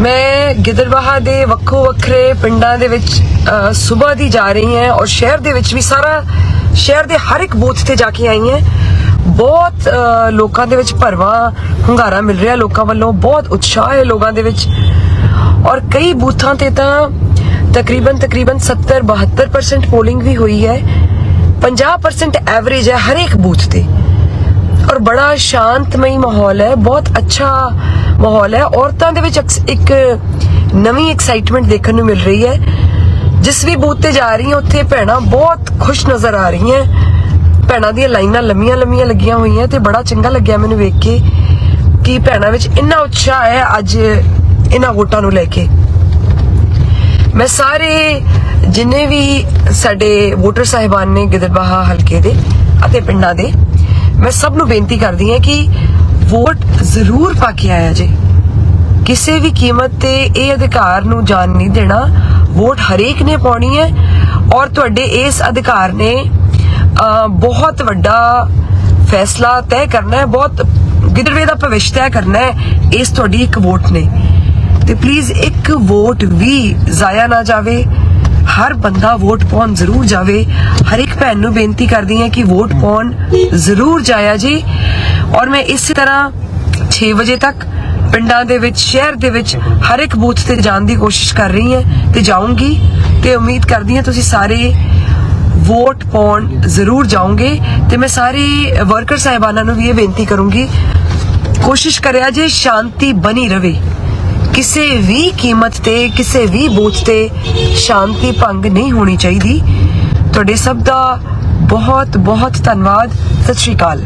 ਮੈਂ ਗਿੱਦੜਬਾਹਾ ਦੇ ਵੱਖੋ ਵੱਖਰੇ ਪਿੰਡਾਂ ਦੇ ਵਿੱਚ ਸਵੇਰ ਦੀ ਜਾ ਰਹੀ ਹਾਂ ਔਰ ਸ਼ਹਿਰ ਦੇ ਵਿੱਚ ਵੀ ਸਾਰਾ ਸ਼ਹਿਰ ਦੇ ਹਰ ਇੱਕ ਬੂਥ ਤੇ ਜਾ ਕੇ ਆਈ ਹਾਂ। ਬਹੁਤ ਲੋਕਾਂ ਦੇ ਵਿੱਚ ਭਰਵਾ, ਹੁੰਗਾਰਾ ਮਿਲ ਰਿਹਾ ਲੋਕਾਂ ਵੱਲੋਂ, ਬਹੁਤ ਉਤਸ਼ਾਹ ਹੈ ਲੋਕਾਂ ਦੇ ਵਿੱਚ। ਔਰ ਕਈ ਬੂਥਾਂ ਤੇ ਤਾਂ ਤਕਰੀਬਨ ਤਕਰੀਬਨ 70 72% ਪੋਲਿੰਗ ਵੀ ਹੋਈ ਹੈ। 50% ਐਵਰੇਜ ਹੈ ਹਰ ਇੱਕ ਬੂਥ ਤੇ। ਔਰ ਬੜਾ ਸ਼ਾਂਤਮਈ ਮਾਹੌਲ ਹੈ, ਬਹੁਤ ਅੱਛਾ ਮਾਹੌਲ ਹੈ। ਔਰਤਾਂ ਦੇ ਵਿੱਚ ਇੱਕ ਨਵੀਂ ਐਕਸਾਈਟਮੈਂਟ ਦੇਖਣ ਨੂੰ ਮਿਲ ਰਹੀ ਹੈ। ਜਿਸ ਵੀ ਬੂਥ ਤੇ ਜਾ ਰਹੀ ਹਾਂ, ਉੱਥੇ ਭੈਣਾਂ ਬਹੁਤ ਖੁਸ਼ ਨਜ਼ਰ ਆ ਰਹੀਆਂ। ਭੈਣਾਂ ਦੀਆਂ ਲਾਈਨਾਂ ਲੰਮੀਆਂ ਲੰਮੀਆਂ ਲੱਗੀਆਂ ਹੋਈਆਂ ਤੇ ਬੜਾ ਚੰਗਾ ਲੱਗਿਆ ਮੈਨੂੰ ਵੇਖ ਕੇ ਕਿ ਭੈਣਾਂ ਵਿੱਚ ਇੰਨਾ ਉਤਸ਼ਾਹ ਹੈ ਅੱਜ ਇਹਨਾਂ ਵੋਟਾਂ ਨੂੰ ਲੈ ਕੇ। ਮੈਂ ਸਾਰੇ ਜਿੰਨੇ ਵੀ ਸਾਡੇ ਵੋਟਰ ਸਾਹਿਬਾਨ ਨੇ ਗਿੱਦੜਬਾਹਾ ਹਲਕੇ ਦੇ ਅਤੇ ਪਿੰਡਾਂ ਦੇ, ਮੈਂ ਸਭ ਨੂੰ ਬੇਨਤੀ ਕਰਦੀ ਹਾਂ ਕਿ ਵੋਟ ਜ਼ਰੂਰ ਪਾ ਕੇ ਆਇਆ ਜੇ। ਕਿਸੇ ਵੀ ਕੀਮਤ ਤੇ ਇਹ ਅਧਿਕਾਰ ਨੂੰ ਜਾਣ ਨਹੀਂ ਦੇਣਾ, ਵੋਟ ਹਰੇਕ ਨੇ ਪਾਉਣੀ ਹੈ ਔਰ ਤੁਹਾਡੇ ਇਸ ਅਧਿਕਾਰ ਨੇ ਬਹੁਤ ਵੱਡਾ ਫੈਸਲਾ ਤੈਅ ਕਰਨਾ ਹੈ, ਬਹੁਤ ਗਿੱਦੜਵੇ ਦਾ ਭਵਿੱਖ ਤੈਅ ਕਰਨਾ ਹੈ, ਇਸ ਤੁਹਾਡੀ ਇੱਕ ਵੋਟ ਨੇ। ਤੇ ਪਲੀਜ਼ ਇੱਕ ਵੋਟ ਵੀ ਜ਼ਾਇਆ ਨਾ ਜਾਵੇ ਹਰ ਬੰਦਾ ਵੋਟ ਪਾਉਣ ਜ਼ਰੂਰ ਜਾਵੇ। ਹਰ ਇੱਕ ਭੈਣ ਨੂੰ ਬੇਨਤੀ ਕਰਦੀ ਹਾਂ ਕਿ ਵੋਟ ਪਾਉਣ ਜ਼ਰੂਰ ਜਾਇਆ ਜੀ। ਔਰ ਮੈਂ ਇਸੇ ਤਰ੍ਹਾਂ 6 ਵਜੇ ਤੱਕ ਪਿੰਡਾਂ ਦੇ ਵਿੱਚ, ਸ਼ਹਿਰ ਦੇ ਵਿੱਚ ਹਰ ਇੱਕ ਬੂਥ ਤੇ ਜਾਣ ਦੀ ਕੋਸ਼ਿਸ਼ ਕਰ ਰਹੀ ਹਾਂ ਤੇ ਜਾਊਂਗੀ। ਤੇ ਉਮੀਦ ਕਰਦੀ ਹਾਂ ਤੁਸੀਂ ਸਾਰੇ ਵੋਟ ਪਾਉਣ ਜ਼ਰੂਰ ਜਾਓਗੇ। ਤੇ ਮੈਂ ਸਾਰੇ ਵਰਕਰ ਸਾਹਿਬਾਨਾਂ ਨੂੰ ਵੀ ਇਹ ਬੇਨਤੀ ਕਰੂੰਗੀ, ਕੋਸ਼ਿਸ਼ ਕਰਿਆ ਜੇ ਸ਼ਾਂਤੀ ਬਣੀ ਰਵੇ। ਕਿਸੇ ਵੀ ਕੀਮਤ ਤੇ, ਕਿਸੇ ਵੀ ਬੂਥ ਤੇ ਸ਼ਾਂਤੀ ਭੰਗ ਨਹੀਂ ਹੋਣੀ ਚਾਹੀਦੀ। ਤੁਹਾਡੇ ਸਭ ਦਾ ਬਹੁਤ ਬਹੁਤ ਧੰਨਵਾਦ। ਸਤਿ ਸ਼੍ਰੀ ਅਕਾਲ।